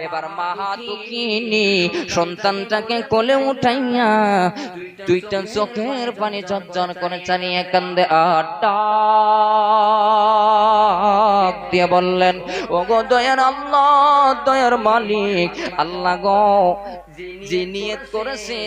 এবার মাহা দুঃখিনী সন্তানটাকে কোলে উঠাইয়া দুইটা চোখের পানি চজ্জন করে চালিয়ে কান্দে আর ডাক দিয়ে বললেন ও গো দয়ার আল্লাহ, দয়ার মালিক, আল্লাহ গো, যে নিয়ত করেছে,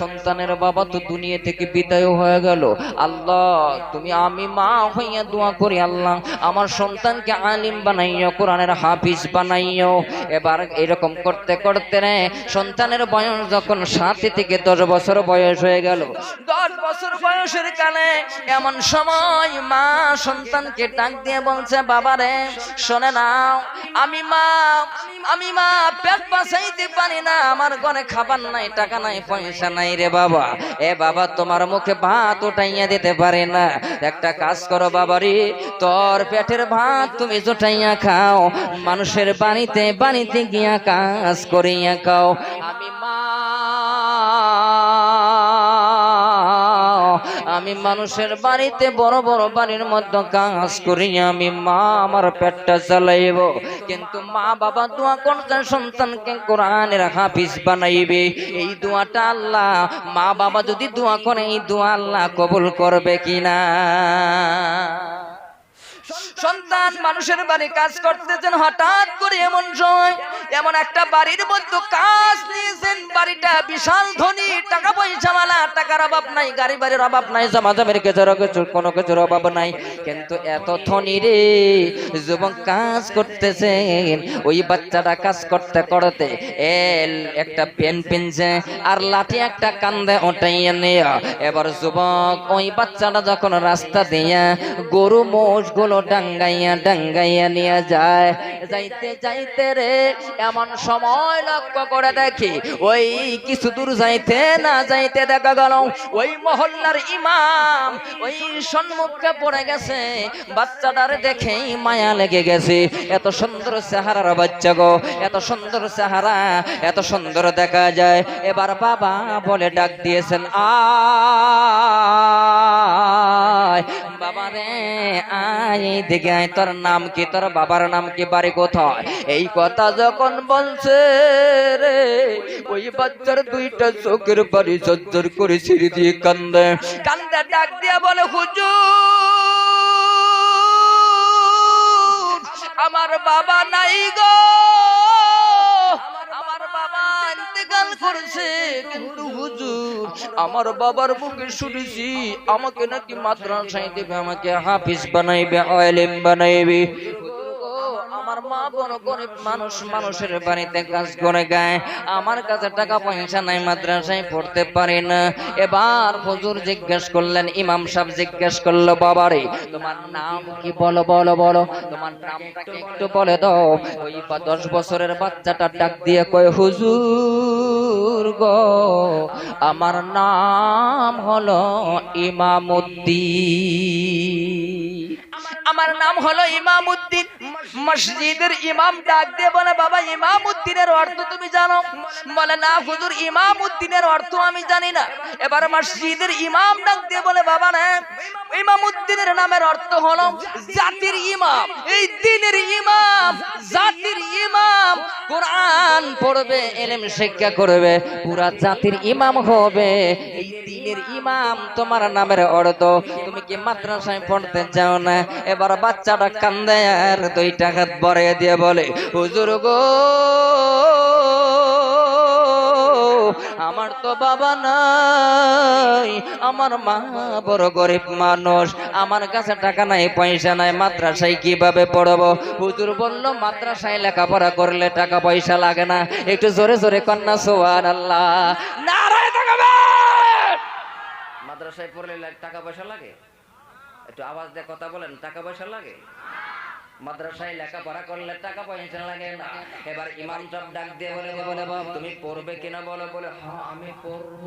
সন্তানের বাবা তো দুনিয়া থেকে বিদায় হয়ে গেল। আল্লাহ, তুমি আমি মা হইয়া দোয়া করি, আল্লাহ, আমার সন্তানকে আলিম বানাইও, কোরআনের হাফিজ বানাইও। এবার এরকম করতে করতে রে, সন্তানের বয়স যখন সাত থেকে দশ বছর বয়স হয়ে গেল। বছর বয়সের কালে এমন সময় মা সন্তানকে ডাক দিয়ে বলছে, বাবা রে, শোনে নাও আমি মা আমি মা, পেট বাঁচাইতে পারি না, আমার ঘরে খাবার নাই, টাকা নাই, পয়সা নাই রে বাবা। এ বাবা, তোমার মুখে ভাত উঠাইয়া দিতে পারে না। একটা কাজ করো বাবারি তোর পেটের ভাত তুমি জোটাইয়া খাও, মানুষের বাড়িতে বাড়িতে গিয়া কাজ করিয়া খাও। আমি আমি মানুষের বাড়িতে বড় বড় বাড়ির মধ্যে কাজ করি, আমি মা আমার পেটটা চালাইব। কিন্তু মা বাবা দোয়া করতে সন্তানকে কোরআনের হাফিজ বানাইবে। এই দোয়াটা আল্লাহ, মা বাবা যদি দোয়া করে, এই দোয়া আল্লাহ কবুল করবে কিনা? সন্তান মানুষের বাড়ি কাজ করতেছেন, হঠাৎ করে এমন সময় এমন একটা বাড়ির মধ্যে কাজ নিয়েছেন, বাড়িটা বিশাল ধনী, টাকা পয়সা মালা, টাকার অভাব নাই, গাড়ি বাড়ির অভাব নাই, জমাজমের কিছুর কিছুর কোনো কিছুর অভাব নাই। কিন্তু এত ধনী রে, যুবক কাজ করতেছেন, ওই বাচ্চাটা কাজ করতে করতে এল, একটা পেন পিনছে, আর লাঠি একটা কান্দে ওটাইয়া নিয়ে, এবার যুবক ওই বাচ্চাটা যখন রাস্তা দিয়া গরু মোষগুলো ডাঙ্গাইয়া ডাঙ্গাইয়া নিয়ে যায়। যাইতে যাইতে রে, এমন সময় লক্ষ্য করে দেখি, ওই কিছু দূর যাইতে না যাইতে দেখা গেল, ওই মহল্লার ইমাম, ওই সম্মুখে পড়ে গেছে। বাচ্চাটার দেখেই মায়া লেগে গেছে। এত সুন্দর চেহারার বাচ্চা গো, এত সুন্দর চেহারা, এত সুন্দর দেখা যায়। এবার বাবা বলে ডাক দিয়েছেন রে আয় দিকে আয়, তোর নাম কি, তোর বাবার নাম কি, বাড়ি কোথায়? এই কথা যখন বলছে রে, ওই বাচ্চার দুইটা চোখের বাড়ি জর্জর করে সিঁড়ি দিয়ে কান্দে। কান্দে, ডাক দিয়া বলে, হুজুর, আমার বাবা নাই গো। আমার বাবার মুখে শুনেছি আমাকে নাকি মাদ্রাসায় দেবে আমাকে হাফিজ বানাইবে আলেম বানাইবে। আমার মা বড় গরিব মানুষ মানুষের বাড়িতে কাজ করে গায়। আমার কাছে টাকা পয়সা নাই, মাদ্রাসায় পড়তে পারি না। এবার হুজুর জিজ্ঞেস করলেন, ইমাম সাহেব জিজ্ঞেস করল, বাবারে, তোমার নাম কি বলো বলো বলো। তোমার নামটাকে একটু বলে দাও। ওই দশ বছরের বাচ্চাটা ডাক দিয়ে কয়, হুজুর গো, আমার নাম হলো ইমামুদ্দিন। আমার নাম হলো ইমামউদ্দিন মসজিদের ইমাম ডাক দিয়ে বলে, বাবা ইমামউদ্দিনের অর্থ তুমি জানো? বলে, না, হুজুর ইমামউদ্দিনের অর্থ আমি জানি না। এবার মসজিদের ইমাম ডাক দিয়ে বলে, বাবা, না ইমামউদ্দিনের নামের অর্থ হলো জাতির ইমাম। এই দিনের ইমাম, জাতির ইমাম, কোরআন পড়বে, এলেম শিক্ষা করবে, পুরা জাতির ইমাম হবে। এই দিনের ইমাম তোমার নামের অর্থ। তুমি কি মাদ্রাসায় পড়তে চাও না? এবার বাচ্চাটা কান্দে আর দুইটা হাত বড়ে দিয়ে বলে, হুজুর গো, আমার তো বাবা নাই, আমার মা বড় গরিব মানুষ, আমার কাছে টাকা নাই, পয়সা নাই, মাদ্রাসায় কীভাবে পড়ব? হুজুর বলল, মাদ্রাসায় লেখাপড়া করলে টাকা পয়সা লাগে না, একটু জোরে জোরে কন্যা সোয়ার আল্লাহ মাদ্রাসায় পড়লে টাকা পয়সা লাগে? একটু আওয়াজ দিয়ে কথা বলেন, টাকা পয়সা লাগে? মাদ্রাসায় লেখাপড়া করলে টাকা পয়সা লাগে না। এবার ইমাম সব ডাক দিয়ে বলে বলে তুমি পড়বে কিনা বলো? বলে হ্যাঁ আমি পড়ব।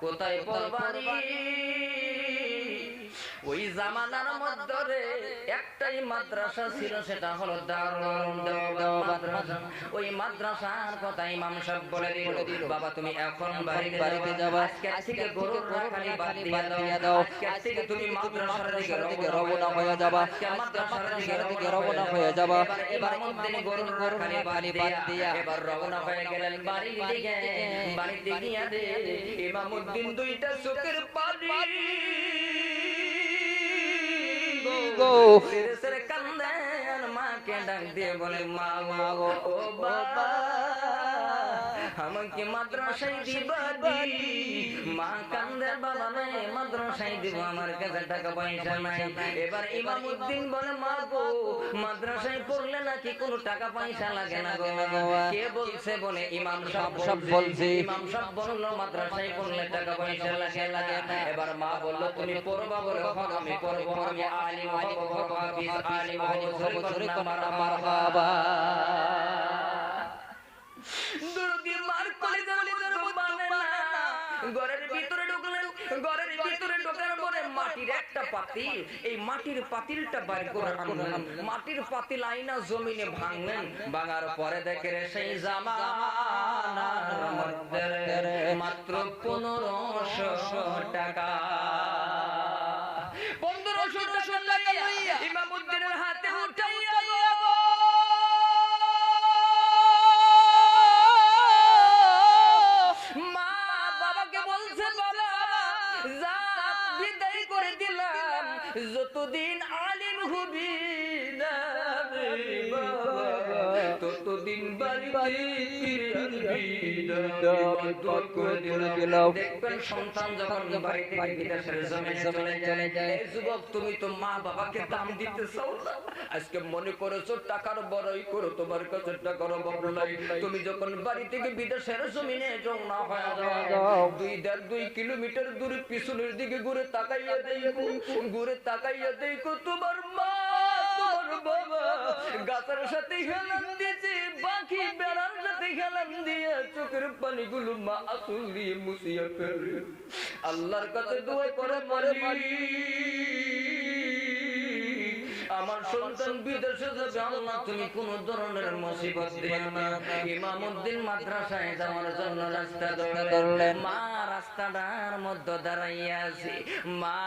কোথায় পড়বা রে? ওই জামানার মধ্যে রে একটাই মাদ্রাসা ছিল সেটা হলো দারুল মাদ্রাসা। ওই মাদ্রাসার কথা ইমাম সাহেব বলে দিল বাবা তুমি এখন বাড়িতে বাড়িতে যাবা। আজকে থেকে গরু খালি বাদ দিয়ে দাও। আজকে থেকে তুমি মাদ্রাসার দিকে দিকে রওনা হয়ে যাবা। মাদ্রাসার দিকে দিকে রওনা হয়ে যাবা। এবার মধ্যে গরু গরু খালি খালি বাদ দিয়া দিয়া। এবার রওনা হয়ে গেলেন বাড়ির দিকে। বাড়িতে গিয়া দে ইমামউদ্দিন দুইটা চোখের পানি। গো। কান্দেন মাকে ডাক দিয়ে বলে মা মা গো ও বাবা আমাকে মাদ্রাসায় দিবা দি মা কান্দে বাবা নাই মাদ্রাসায় দিব আমার কাছে টাকা পয়সা নাই এবার ইমামউদ্দিন বলে মা গো মাদ্রাসায় পড়লে নাকি কোনো টাকা পয়সা লাগে না গো কে বলছে বলে ইমাম সাহেব সব বলছে। ইমাম সাহেব বলল মাদ্রাসায় পড়লে টাকা পয়সা লাগে লাগে না এবার মা বলল তুমি পড়বা বলে আমি পড়ব আমি আলিম হব হাফিজ আলিম হব সরে কর না মারহাবা মাটির একটা পাতিল, এই মাটির পাতিলটা বার করে আনলেন। মাটির পাতিল আইনা জমিনে ভাঙলেন। ভাঙার পরে দেখে রে সেই জামানার মধ্যে মাত্র পনেরোশো টাকা সন্তান যখন বাড়ি থেকে বিদেশের জমিনে চলে যায় যুবক তুমি তো মা বাবাকে দাম দিতে চাও না আজকে মনে করেছ টাকার বড়াই করো তোমার কাছে টাকার অভাব নাই। তুমি যখন বাড়ি থেকে বিদেশের জমিনে হয়ে যাও। দুই দেড় দুই কিলোমিটার দূরে পিছনের দিকে ঘুরে তাকাইয়া দেখো ঘুরে তাকাইয়া দেখো তোমার মা আল্লাহর কাছে মরে মারি আমার সন্তান বিদেশে যাবে, আল্লাহ তুমি কোন ধরনের মুসিবত দিও না। ইমামউদ্দিন মাদ্রাসায় যাওয়ার জন্য রাস্তা ধরলেন। মা রাস্তাটার মধ্যে দাঁড়াইয়া আছে। মা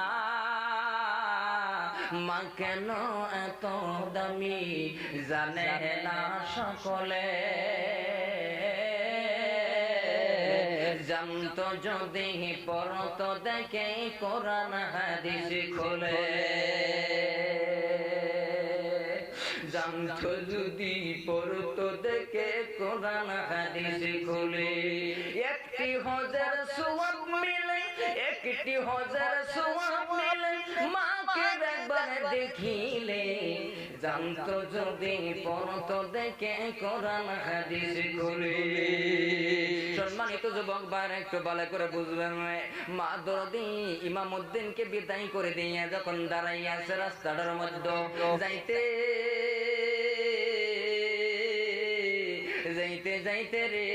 মা কেন এত দামি? জানে না সকলে। জানত যদি পরত দেখে কোরআন হাদিস খোলে। জানত যদি পরত দেখে কোরআন হাদিস খোলে। একটি হাজার সোয়াব মিলে একটি হাজার সোয়াব মিলে দেখিলে। জানত যদি পরত দেখে কোরআন হাদিস সম্মানিত যুবক ভাইরা, একটু করে বুঝবেন বিদায় করে যখন দাঁড়াইয়া আছে রাস্তাটার মধ্যে, যাইতে যাইতে যাইতে রে,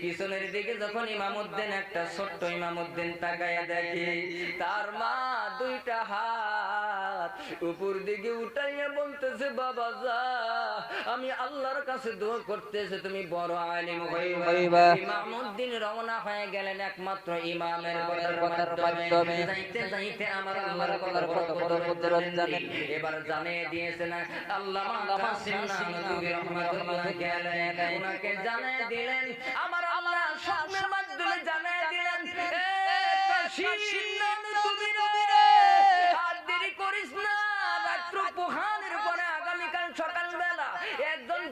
পিছনের দিকে যখন ইমামউদ্দিন একটা ছোট্ট ইমামউদ্দিন তাকায়া দেখে, তার মা দুইটা হাত উপর দিকে উঠাইয়া বলতেছে বাবা যা আমি আল্লাহর কাছে দোয়া করতেছে তুমি বড় আলিম হইবা। ইমামউদ্দিন রওনা হয়ে গেলেন একমাত্র ইমামের কথার মাধ্যমে। যাইতে যাইতে আমার আল্লাহর কথার কত কত কত কদর কদর জানেন। এবার জানিয়ে দিয়েছে না আল্লাহ কাসিম রহমাতুল্লাহ গেলেন ওনাকে জানিয়ে দিলেন আমার আল্লাহ স্বপ্নের মাধ্যমে জানিয়ে দিলেন এ রে আর দেরি করিস না? রাত্র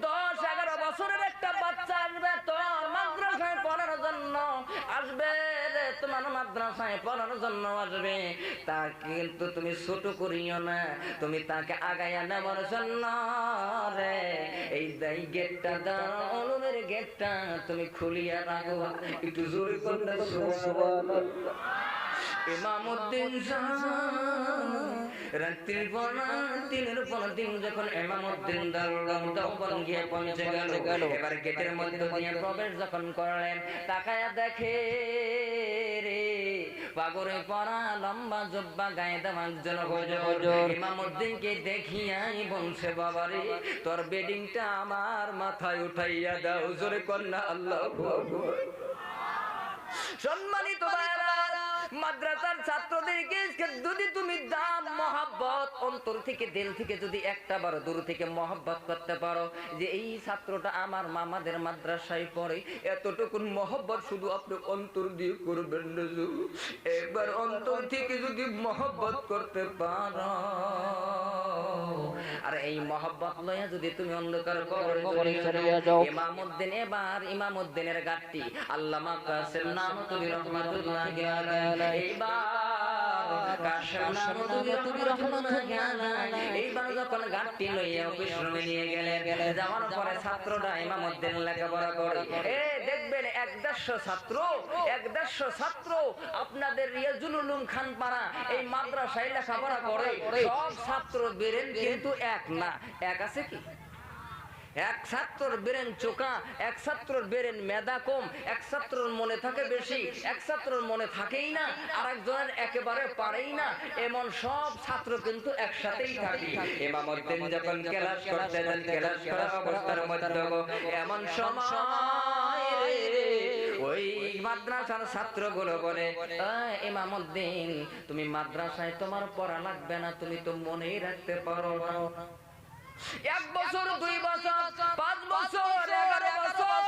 দশ, এগারো বছরের একটা বাচ্চা আসবে তোর মাদ্রাসায় পড়ার জন্য। আসবে তোমার মাদ্রাসায় পড়ার জন্য আসবে। তা তুমি ছোট করিও না, তুমি তাকে আগাইয়া নেওয়ার জন্য রে। এই দাই গেটটা দাও অনুমের গেটটা তুমি খুলিয়া রাখো। একটু জোরে করলে সুবহানাল্লাহ। রাত্রির পর দিনের পর দিন যখন এমামউদ্দিন দারুল তখন গিয়ে পৌঁছে গেল, এবার গেটের মধ্যে দিয়ে প্রবেশ যখন করলেন, তাকায়া দেখে রে পাগরে পরা লম্বা জব্বা গায়ে দেওয়া দেখিয়াই বাবারে, তোর বেডিংটা আমার মাথায় উঠাইয়া দাও জোরে কন্যা, আল্লাহ সম্মানিত মাদ্রাসার ছাত্রদেরকে অন্তর থেকে দিল থেকে যদি একটা বার দূর থেকে মহাব্বত করতে পারো যে এই ছাত্রটা আমার মামাদের মাদ্রাসায় পড়ে এতটুকুন মহব্বত শুধু আপনি অন্তর দিয়ে করবেন। একবার অন্তর থেকে যদি মহব্বত করতে পারো আর এই মহব্বত লয়া যদি তুমি অন্ধকার কবরে চলে যাও। ইমামউদ্দিন এবার ইমামউদ্দিনের গাঠটি আল্লামা কাসেম নামতুল্লাহ রহমাতুল্লাহ আলাইহি এইবার এইবার যখন গাঠটি লইয়া অফিস রুমে নিয়ে গেলেন। যাওয়ার পরে ছাত্ররা ইমামউদ্দিন লেখাপড়া করে। এ দেখবেন এক দেড়শো ছাত্র এক দেড়শো ছাত্র আপনাদের রিয়াজুল উলুম খান পাড়া এই মাদ্রাসায় লেখাপড়া করে। সব ছাত্র বেরেন কিন্তু এক না। এক আছে কি? এক ছাত্রর চোকা এক ছাত্রর কম এক ছাত্রর মনে থাকে বেশি এক ছাত্রর মনে থাকেই না একেবারে পারেই না এমন সব ছাত্র কিন্তু একসাথেই থাকে। যখন ক্লাস করতে যান ক্লাস অবস্থার মধ্যে এমন সময় ওই মাদ্রাসার ছাত্রগুলো বলে "আহ, ইমামউদ্দিন তুমি মাদ্রাসায় তোমার পড়া লাগবে না তুমি তো মনেই রাখতে পারো না। এক বছর দুই বছর পাঁচ বছর এগারো বছর।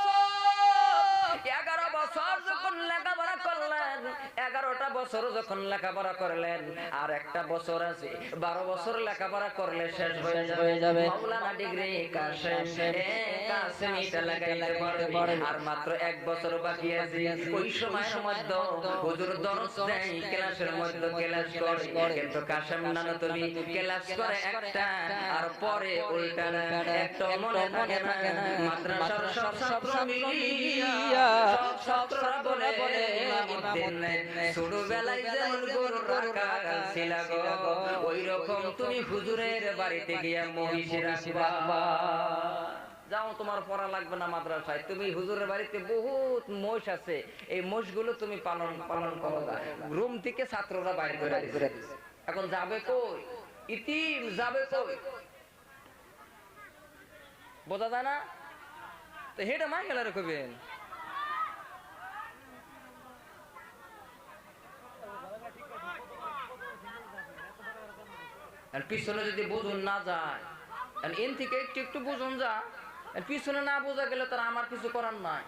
এগারো বছর যখন লেখাপড়া করলেন এগারোটা বছর যখন লেখাপড়া করলেন আর একটা বছর আছে বারো বছর লেখাপড়া করলে শেষ হয়ে যাবে। ডিগ্রি আর মাত্র এক বছর বাকি আছে। ওই সময়ের মধ্যে হুজুর দরস দেয় ক্লাসের মধ্যে ক্লাস করে। কিন্তু কাশেম নানা তুমি ক্লাস করে একটা আর পরে উল্টা না। একটা মনে থাকে না। মাদ্রাসার সব ছাত্র মিলিয়া সব ছাত্ররা বলে ইমামউদ্দিন ছোটবেলায় যেমন গরু রাখা ছিল গো ওই রকম তুমি হুজুরের বাড়িতে গিয়া মহিষ রাখবা। যাও তোমার পড়া লাগবে না মাদ্রাসায়। তুমি হুজুরের বাড়িতে বহুত মোষ আছে। এই মোষগুলো তুমি পালন পালন করো রুম থেকে ছাত্ররা বাইরে করে এখন যাবে কই? ইতিম যাবে কই? বোঝা যায় না? তো হেটা মা গেলারে কবেন আর পিছনে যদি বুঝুন না যায় এন থেকে একটু একটু বুঝুন যা। পিছনে না বোঝা গেলে তার আমার কিছু করার নাই।